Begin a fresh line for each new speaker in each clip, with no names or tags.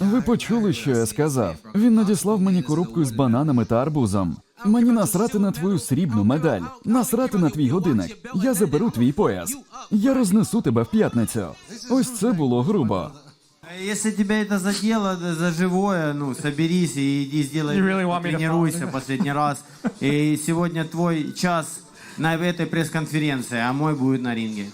Ви почули, що я сказав. Він надіслав мені коробку з бананами та арбузом. Мені насрати на твою срібну медаль, насрати на твій годинник. Я заберу твій пояс. Я рознесу тебе в п'ятницю. Ось це було грубо.
Если тебя это задело за живое, ну, соберись и иди сделай,
really
тренируйся последний раз. И сегодня твой час на этой пресс-конференции, а мой будет на ринге.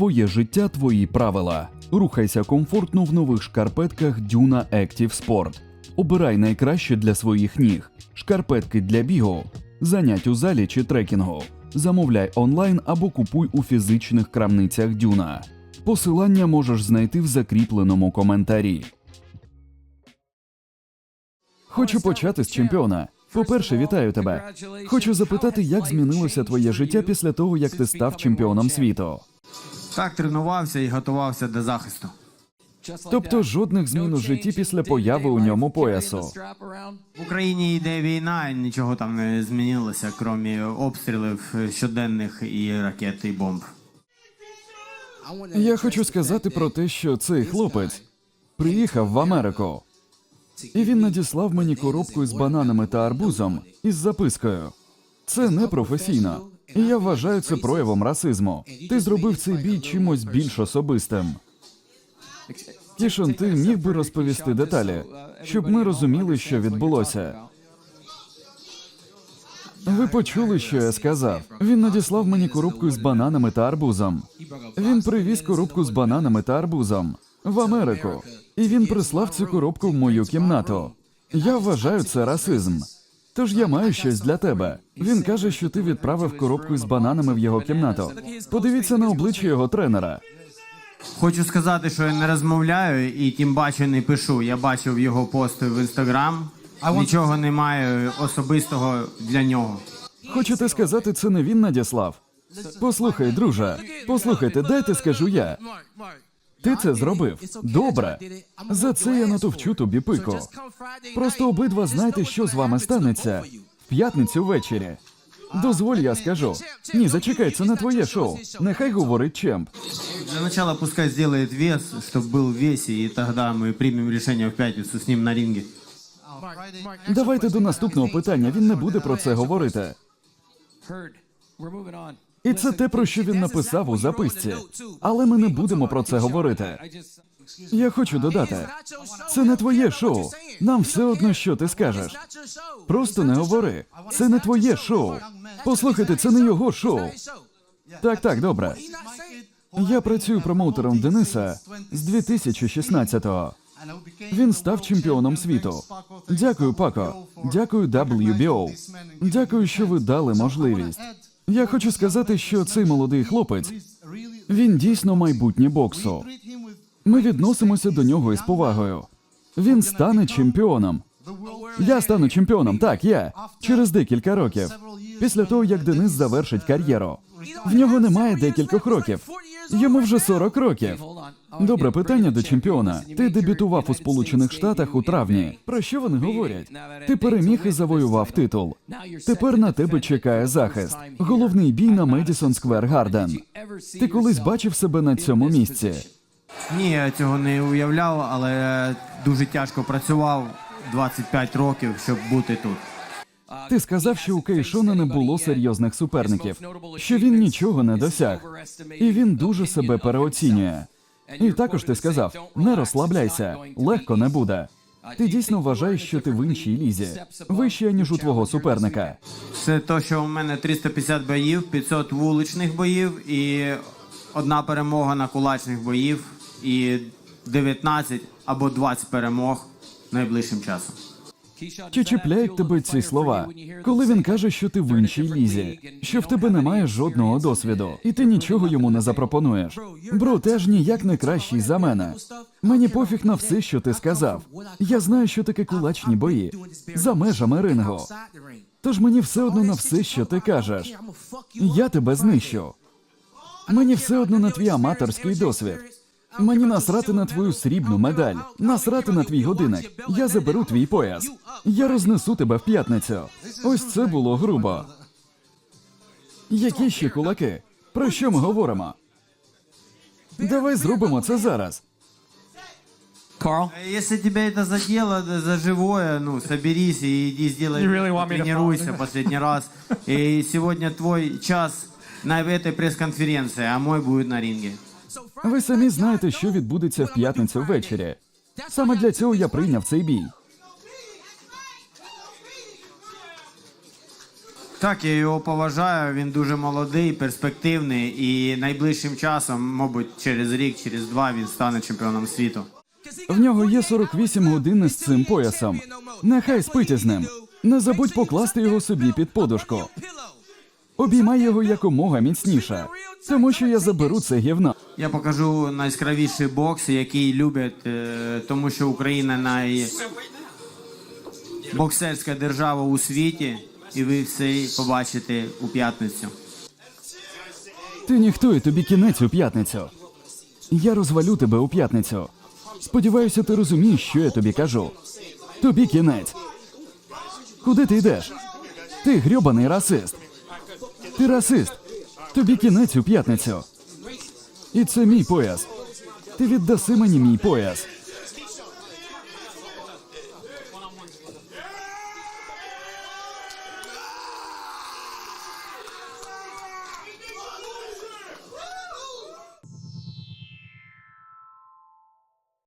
Твоє життя, твої правила. Рухайся комфортно в нових шкарпетках Duna Active Sport. Обирай найкраще для своїх ніг. Шкарпетки для бігу, занять у залі чи трекінгу. Замовляй онлайн або купуй у фізичних крамницях Дюна. Посилання можеш знайти в закріпленому коментарі. Хочу почати з чемпіона. По-перше, вітаю тебе. Хочу запитати, як змінилося твоє життя після того, як ти став чемпіоном світу.
Так тренувався і готувався до захисту.
Тобто жодних змін у житті після появи у ньому поясу.
В Україні йде війна, і нічого там не змінилося, крім обстрілів щоденних і ракет і бомб.
Я хочу сказати про те, що цей хлопець приїхав в Америку, і він надіслав мені коробку з бананами та арбузом із запискою. Це непрофесійно. І я вважаю це проявом расизму. Ти зробив цей бій чимось більш особистим. Кішон, ти міг би розповісти деталі, щоб ми розуміли, що відбулося. Ви почули, що я сказав. Він надіслав мені коробку з бананами та арбузом. Він привіз коробку з бананами та арбузом в Америку. І він прислав цю коробку в мою кімнату. Я вважаю це расизм. Тож я маю щось для тебе. Він каже, що ти відправив коробку з бананами в його кімнату. Подивіться на обличчя його тренера.
Хочу сказати, що я не розмовляю і тим паче не пишу. Я бачив його пости в інстаграм. Нічого немає особистого для нього.
Хочете сказати, це не він надіслав? Послухай, друже, послухайте, дайте скажу я. Ти це зробив. Добре. За це я натовчу тобі пику. Просто обидва знаєте, що з вами станеться в п'ятницю ввечері. Дозволь, я скажу. Ні, зачекай, це не твоє шоу. Нехай говорить чемп.
Для начала пускай сделает вес, чтобы был в весе, и тогда мы примем решение в пятницу с ним на ринге.
Давайте до наступного питання. Він не буде про це говорити. І це те, про що він написав у записці. Але ми не будемо про це говорити. Я хочу додати, це не твоє шоу. Нам все одно, що ти скажеш. Просто не говори. Це не твоє шоу. Послухайте, це не його шоу. Так, так, добре. Я працюю промоутером Дениса з 2016-го. Він став чемпіоном світу. Дякую, Пако. Дякую WBO. Дякую, що ви дали можливість. Я хочу сказати, що цей молодий хлопець він дійсно майбутнє боксу. Ми відносимося до нього із повагою. Він стане чемпіоном. Я стану чемпіоном, так, я. Через декілька років. Після того, як Денис завершить кар'єру. В нього немає декількох років. Йому вже 40 років. Добре питання до чемпіона. Ти дебютував у Сполучених Штатах у травні. Про що вони говорять? Ти переміг і завоював титул. Тепер на тебе чекає захист. Головний бій на Медісон Сквер Гарден. Ти колись бачив себе на цьому місці?
Ні, я цього не уявляв, але дуже тяжко працював 25 років, щоб бути тут.
Ти сказав, що у Кейшона не було серйозних суперників, що він нічого не досяг, і він дуже себе переоцінює. І також ти сказав: не розслабляйся, легко не буде. Ти дійсно вважаєш, що ти в іншій лізі, вище ніж у твого суперника.
Це то, що у мене 350 боїв, 500 вуличних боїв і одна перемога на кулачних боїв, і 19 або 20 перемог найближчим часом.
Чи чіпляють тебе ці слова, коли він каже, що ти в іншій лізі, що в тебе немає жодного досвіду, і ти нічого йому не запропонуєш? Бро, теж ніяк не кращий за мене. Мені пофіг на все, що ти сказав. Я знаю, що таке кулачні бої за межами рингу. Тож мені все одно на все, що ти кажеш. Я тебе знищу. Мені все одно на твій аматорський досвід. Мені насрати на твою срібну медаль, насрати на твій годинник. Я заберу твій пояс. Я рознесу тебе в п'ятницю. Ось це було грубо. Які ще кулаки? Про що ми говоримо? Давай зробимо це зараз.
Carl,
Э, Если тебя это задело да, за живое, ну, соберись и иди сделай,
You really want me to
тренируйся последний раз. И сегодня твой час на этой пресс-конференции, а мой будет на ринге.
Ви самі знаєте, що відбудеться в п'ятницю ввечері. Саме для цього я прийняв цей бій.
Так, я його поважаю, він дуже молодий, перспективний і найближчим часом, мабуть, через рік, через два він стане чемпіоном світу.
В нього є 48 годин з цим поясом. Нехай спить із ним. Не забудь покласти його собі під подушку. Обіймай його якомога міцніше, тому що я заберу це гівно.
Я покажу найскравіший бокс, який люблять, е, тому що Україна найбоксерська держава у світі, і ви все побачите у п'ятницю.
Ти ніхто і тобі кінець у п'ятницю. Я розвалю тебе у п'ятницю. Сподіваюся, ти розумієш, що я тобі кажу. Тобі кінець. Куди ти йдеш? Ти грьобаний расист. Ти расист. Тобі кінець у п'ятницю. І це мій пояс. Ти віддаси мені мій пояс.